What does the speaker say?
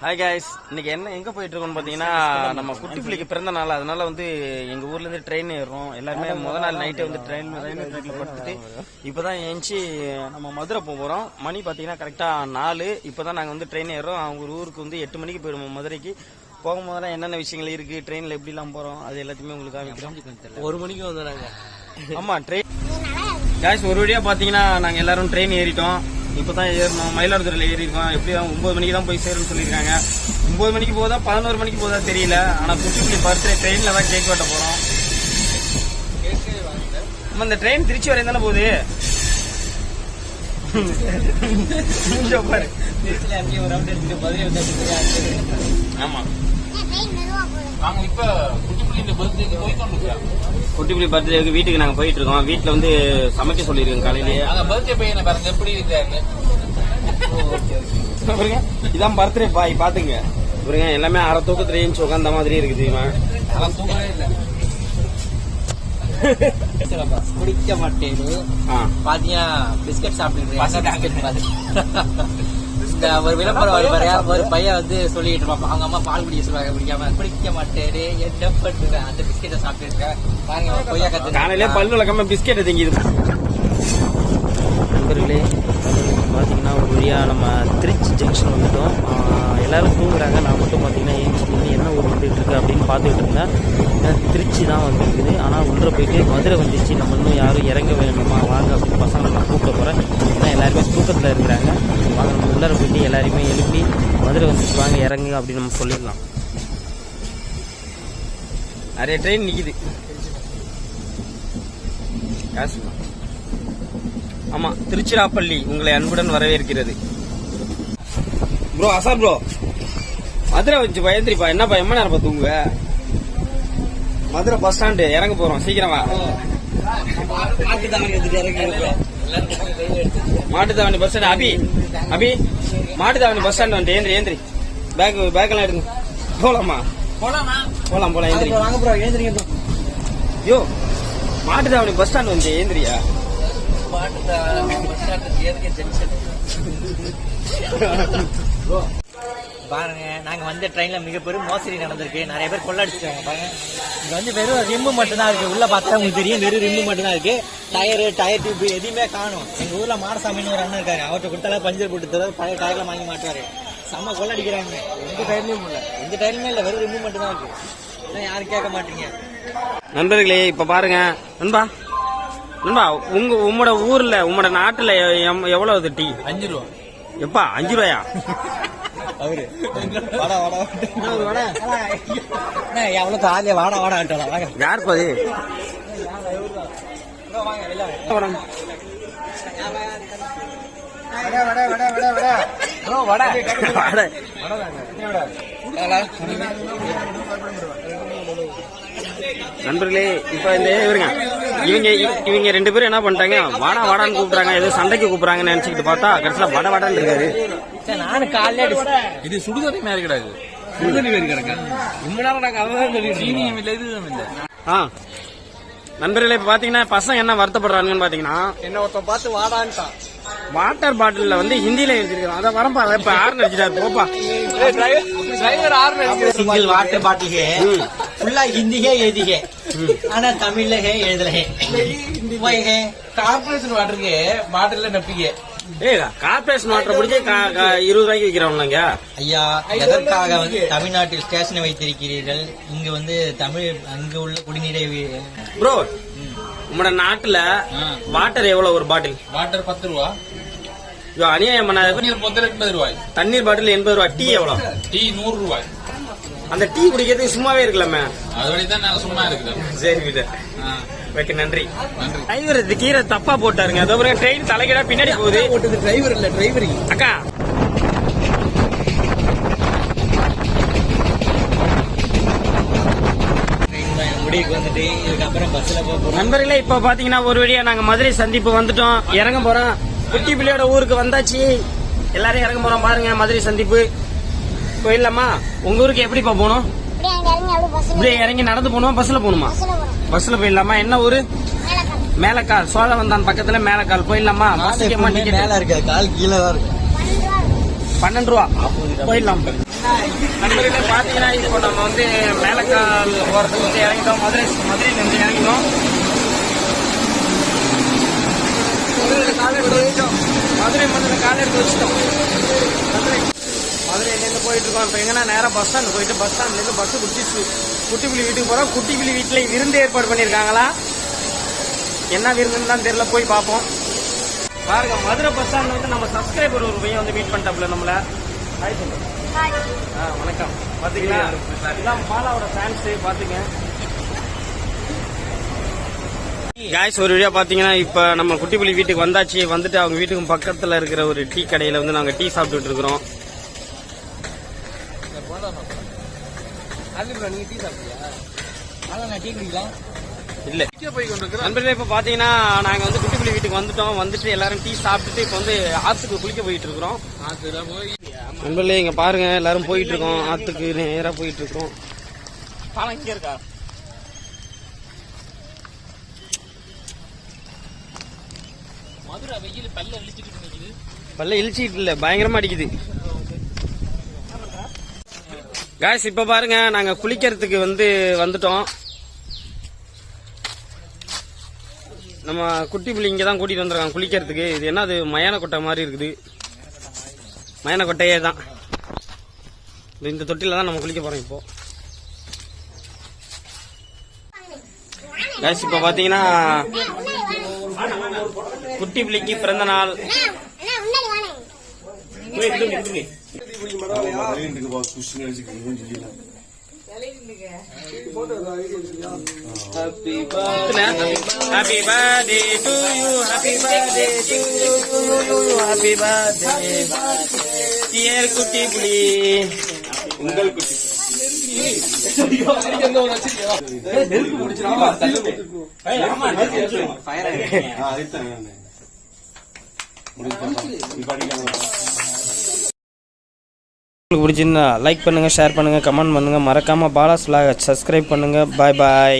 Hi guys இன்னைக்கு என்ன எங்க போயிட்டு இருக்கோம்னு பாத்தீங்கன்னா நம்ம குட்டி பிள்ளைக்கு பிறந்த நாள். அதனால வந்து எங்க ஊர்ல இருந்து ட்ரெயின் ஏறுறோம். எல்லாருமே முத நாள் நைட்டே வந்து ட்ரெயின் ரயில்வே ட்ராக்ல படுத்துட்டு இப்பதான் ஏஞ்சி நம்ம மதுரை போறோம். மணி பாத்தீங்கன்னா கரெக்டா நாலு. இப்பதான் நாங்க வந்து ட்ரெயின் ஏறுறோம். அவங்க ஊருக்கு வந்து எட்டு மணிக்கு போயிடுவோம் மதுரைக்கு. போகும்போதெல்லாம் என்னென்ன விஷயங்கள் இருக்கு ட்ரெயின்ல எப்படி எல்லாம் போறோம் அது எல்லாத்தையுமே உங்களுக்கு காமிக்கிறோம். ஒரு மணிக்கு வந்துடுறாங்க ஆமா ட்ரெயின் காய்ஸ் ஒரு வழியா பாத்தீங்கன்னா நாங்க எல்லாரும் ட்ரெயின் ஏறிட்டோம். இப்பதான் ஏறணும் மயிலாடுதுறையில ஏறி இருக்கோம் எப்படியும் ஒன்பது மணிக்கு தான் போய் சேரும்னு சொல்லியிருக்காங்க. ஒன்பது மணிக்கு போதா பதினோரு மணிக்கு போதா தெரியல. ஆனா குட்டி பர்த்டே ட்ரெயின்ல தான் கேக் வெட்ட போறோம். ஆமா, இந்த ட்ரெயின் திருச்சி வரையும் தானே போகுது? பாரு. அங்கேயும் ஒரு எடுத்துட்டு வந்து ஆமா குட்டிப்புலி பர்த்டேக்கு வீட்டுக்கு நாங்க போயிட்டு இருக்கோம். வீட்டுல வந்து சமைக்க சொல்லியிருக்கோம் காலையிலேயே அந்த பர்த்டே பையனை பாருங்க எப்படி இதான் பர்த்டே பாய் பாத்துங்க. பாருங்க எல்லாமே அரை தூக்கத்துல ஏஞ்சி உட்காந்த மாதிரி இருக்குது இவன். அவன் தூங்கவே இல்லை. குடிக்க மாட்டேன். பாத்தீங்கன்னா பிஸ்கட் சாப்பிட்டு இந்த ஒரு விளம்பரம் வரும் ஒரு பையன் வந்து சொல்லிட்டு இருப்பான். அவங்க அம்மா பால் குடிக்க சொல்லுவாங்க குடிக்காம. குடிக்க மாட்டேரு என்ன பண்ணுவேன்? அந்த பிஸ்கெட்டை சாப்பிட்டு இருக்கேன். பாருங்க கொய்யா கத்து காலையிலே பல்லு விளக்காம பிஸ்கெட் திங்கிது. நண்பர்களே பார்த்தீங்கன்னா வழியாக நம்ம திருச்சி ஜங்ஷன் வந்துட்டோம். எல்லோரும் தூங்குறாங்க. நான் மட்டும் பார்த்தீங்கன்னா ஏஞ்சி நின்று என்ன ஊர் வந்துட்டு இருக்கு அப்படின்னு பார்த்துக்கிட்டு இருந்தேன். ஏன்னா திருச்சி தான் வந்துருக்குது. ஆனால் உள்ளே போயிட்டு மதுரை வந்துச்சு நம்ம இன்னும் யாரும் இறங்க வேணுமா? வாங்க அப்படின்னு பசங்களை நான் கூப்பிட போகிறேன் ஏன்னா எல்லாருமே தூக்கத்தில் இருக்கிறாங்க. வாங்க நம்ம உள்ளார போயிட்டு எல்லாருமே எழுப்பி மதுரை வந்துச்சு வாங்க இறங்கு அப்படின்னு நம்ம சொல்லிடலாம். நிறைய ட்ரெயின் நிற்கிது காசு ஆமா திருச்சிராப்பள்ளி உங்களை அன்புடன் வரவேற்கிறது. ப்ரோ அசார் ப்ரோ மதுரை வச்சு பயந்திரிப்பா. என்னப்பா எம்ம நேரம் தூங்குவ? மதுரை பஸ் ஸ்டாண்டு இறங்க போறோம். சீக்கிரமா Mattuthavani bus stand Abhi Abhi Mattuthavani bus stand வந்து ஏந்திரி ஏந்திரி. பேக் பேக் எல்லாம் எடுங்க. போலாமா? போலாமா? போலாம் போலாம். ஏந்திரி. வாங்க bro ஏந்திரிங்க bro yo Mattuthavani bus stand வந்து ஏந்திரியா? பாருங்க நாங்க வந்த ட்ரெயின்ல மிகப்பெரும் மோசடி நடந்திருக்கு. நிறைய பேர் கொள்ளடிச்சிருக்காங்க பாருங்க. இங்க வந்து வெறும் ரிம்மு மட்டும் தான் இருக்கு. உள்ள பார்த்தா உங்களுக்கு தெரியும் வெறும் ரிம்மு மட்டும் தான் இருக்கு. டயர் டயர் டியூப் எதுவுமே காணும். எங்க ஊர்ல மாடசாமின்னு ஒரு அண்ணன் இருக்காரு. அவர்கிட்ட கொடுத்தாலும் பஞ்சர் போட்டு தருவாரு. பழைய டயர்ல வாங்கி மாட்டுவாரு. செம்ம கொள்ளடிக்கிறாங்க. எந்த டயர்லயும் இல்ல. எந்த டயர்லுமே இல்ல. வெறும் ரிம்மு மட்டும் தான் இருக்கு யாரும் கேட்க மாட்டீங்க. நண்பர்களே இப்ப பாருங்க. நண்பா நண்பா உங்க உம்மோட ஊர்ல உம்மோட நாட்டுல எம்- எவ்வளவு டீ? அஞ்சு ரூபா. எப்பா அஞ்சு ரூபாயா? அவரு. வாடா வாடா. வாடா அண்ணா, எவ்வளவு தாலியா வாடா வாடா வாங்க. யார் பாது நண்பர்களே இப்ப இந்த இவருங்க. இவங்க இவங்க ரெண்டு பேரும் என்ன பண்ணிட்டாங்க வாடா வாடான்னு கூப்பிடுறாங்க ஏதோ சண்டைக்கு கூப்பிடுறாங்கன்னு நினைச்சுக்கிட்டு பார்த்தா கடைசியில வட வடன்னு இருக்காரு. நானும் காலையில இது சுடுதண்ணி மாதிரி கிடையாது சுடுதண்ணி மாதிரி கிடக்கு. ரொம்ப நேரம் நாங்க அதான் சொல்லி சீனியும் இல்லை இதுவும் இல்லை. ஆ. நண்பர்களே இப்ப பாத்தீங்கன்னா பசங்க என்ன வருத்தப்படுறாங்கன்னு பாத்தீங்கன்னா என்ன ஒருத்தன் பார்த்து வாடான்ட்டான். வாட்டர் பாட்டில்ல வந்து ஹிந்தியில எழுதிருக்காங்க அதை வரப்பா இப்ப ஆறு அடிச்சிட்டாரு. போப்பா. சிங்கிள் வாட்டர் பாட்டில் ஹே ஃபுல்லா ஹிந்தி ஹே எழுதி ஹே ஆனா தமிழ்ல ஹே எழுதல ஹே. போய் ஹே கார்பரேஷன் வாட்டருக்கு பாட்டில நப்பிக்க. ஏய் கார்பரேஷன் வாட்டர் பிடிச்சி கா- கா- இருபது ரூபாய்க்கு விற்கிறவங்க ஐயா எதற்காக வந்து தமிழ்நாட்டில் ஸ்டேஷனை வைத்திருக்கிறீர்கள்? இங்கு வந்து தமிழ் அங்கு உள்ள குடிநீரை ப்ரோ உங்களோட நாட்டுல வாட்டர் எவ்வளவு ஒரு பாட்டில் வாட்டர் பத்து ரூபா. அநியாயம் பண்ணாத ரூபாய். தண்ணீர் பாட்டில் எண்பது ரூபா. டீ எவ்வளவு? டீ நூறு ரூபாய். அந்த டீ குடிக்கிறதுக்கு சும்மாவே இருக்கலாமே. நாங்க சும்மா இருக்கிறோம். சரி விட. ஓகே நன்றி. டிரைவர் இது கீரை தப்பா போட்டாருங்க. அதோ பாருங்க ட்ரெயின் தலைகீழா பின்னாடி போகுது. போட்டது டிரைவர் இல்ல டிரைவர் அக்கா. நண்பர்களே இப்ப பாத்தீங்கன்னா ஒரு வழியா நாங்க மதுரை சந்திப்பு வந்துட்டோம். இறங்க போறோம். குட்டி பிள்ளையோட ஊருக்கு வந்தாச்சு. எல்லாரும் இறங்க போறோம் பாருங்க மதுரை சந்திப்பு. போயிடலாமா உங்க ஊருக்கு எப்படிப்பா போகணும்? இப்படியே இறங்கி நடந்து போகணுமா பஸ்ல போகணுமா? பஸ்ல போயிடலாமா? என்ன ஊரு? மேலக்கால். மேலக்கால். சோழவந்தான் பக்கத்துல மேலக்கால். போயிடலாமா? டிக்கெட் மேல இருக்க கால் கீழே தான் இருக்கு பன்னெண்டு ரூபா. போயிடலாம். நண்பர்களே பார்த்தீங்கன்னா இப்போ நம்ம வந்து மேலக்கால் ஓரத்துக்கு வந்து இறங்கிட்டோம். மதுரை மதுரையில இருந்து இறங்கிட்டோம் மதுரையில காலை எடுத்து வச்சிட்டோம். மதுரை மதுரை காலை எடுத்து வச்சிட்டோம். மதுரை. மதுரையிலேருந்து போயிட்டு இருக்கோம் இப்போ எங்கன்னா நேராக பஸ் ஸ்டாண்ட் போயிட்டு பஸ் ஸ்டாண்ட்லேருந்து பஸ் பிடிச்சி சு- குட்டிப்புலி வீட்டுக்கு போகிறோம் குட்டிப்புலி வீட்டில் விருந்து ஏற்பாடு பண்ணியிருக்காங்களா? என்ன விருந்துன்னு தான் தெரியல. போய் பார்ப்போம். பாருங்க மதுரை பஸ் ஸ்டாண்ட்ல வந்து நம்ம சப்ஸ்கிரைபர் ஒரு பையன் வந்து மீட் பண்ணிட்டாப்ல நம்மள. ஹாய் சொல்லுங்க ஆ வணக்கம். பாத்தீங்களா? இதான் பாலாவோட ஃபேன்ஸ் பாத்துங்க. காய்ஸ் ஒரு வீடியோ பாத்தீங்கன்னா இப்ப நம்ம குட்டிப்புலி வீட்டுக்கு வந்தாச்சு. வந்துட்டு அவங்க வீட்டுக்கு பக்கத்துல இருக்கிற ஒரு டீ கடையில வந்து நாங்க டீ சாப்பிட்டுட்டு இருக்கிறோம். நீங்க டீ சாப்பிட்டியா அதான் நான் டீ குடிக்கலாம் இல்ல. நண்பர்களே இப்ப பாத்தீங்கன்னா நாங்க வந்து குட்டிப்புலி வீட்டுக்கு வந்துட்டோம். வந்துட்டு எல்லாரும் டீ சாப்பிட்டுட்டு இப்ப வந்து ஆத்துக்கு குளிக்க போயிட்டு இருக்கிறோம். நண்பர்களே இங்க பாருங்க எல்லாரும் போயிட்டு இருக்கோம். ஆத்துக்கு நேரா போயிட்டு இருக்கோம் பாலம் இங்க இருக்கா? மதுரை வெயில் பல்ல இழிச்சிட்டு இல்ல பயங்கரமா அடிக்குது. காய்ஸ் இப்ப பாருங்க நாங்க குளிக்கிறதுக்கு வந்து வந்துட்டோம். நம்ம குட்டி புள்ளி இங்க தான் கூட்டிட்டு வந்திருக்காங்க குளிக்கிறதுக்கு. இது என்ன அது மயான கொட்டை மாதிரி இருக்குது. மயான கொட்டையே தான். இது இந்த தொட்டில தான் நம்ம குளிக்க போறோம் இப்போ. காய்ஸ் இப்ப பாத்தீங்கன்னா குட்டி புள்ளிக்கு பிறந்த நாள். அண்ணா முன்னாடி வாங்க Happy birthday to you, happy birthday to you, happy birthday, dear குட்டி புலி உங்கள் குட்டி உங்களுக்கு பிடிச்சிருந்தா லைக் பண்ணுங்க ஷேர் பண்ணுங்க கமெண்ட் பண்ணுங்க. மறக்காமல் பாலாஸ் vlog சப்ஸ்கிரைப் பண்ணுங்க. பாய் பாய்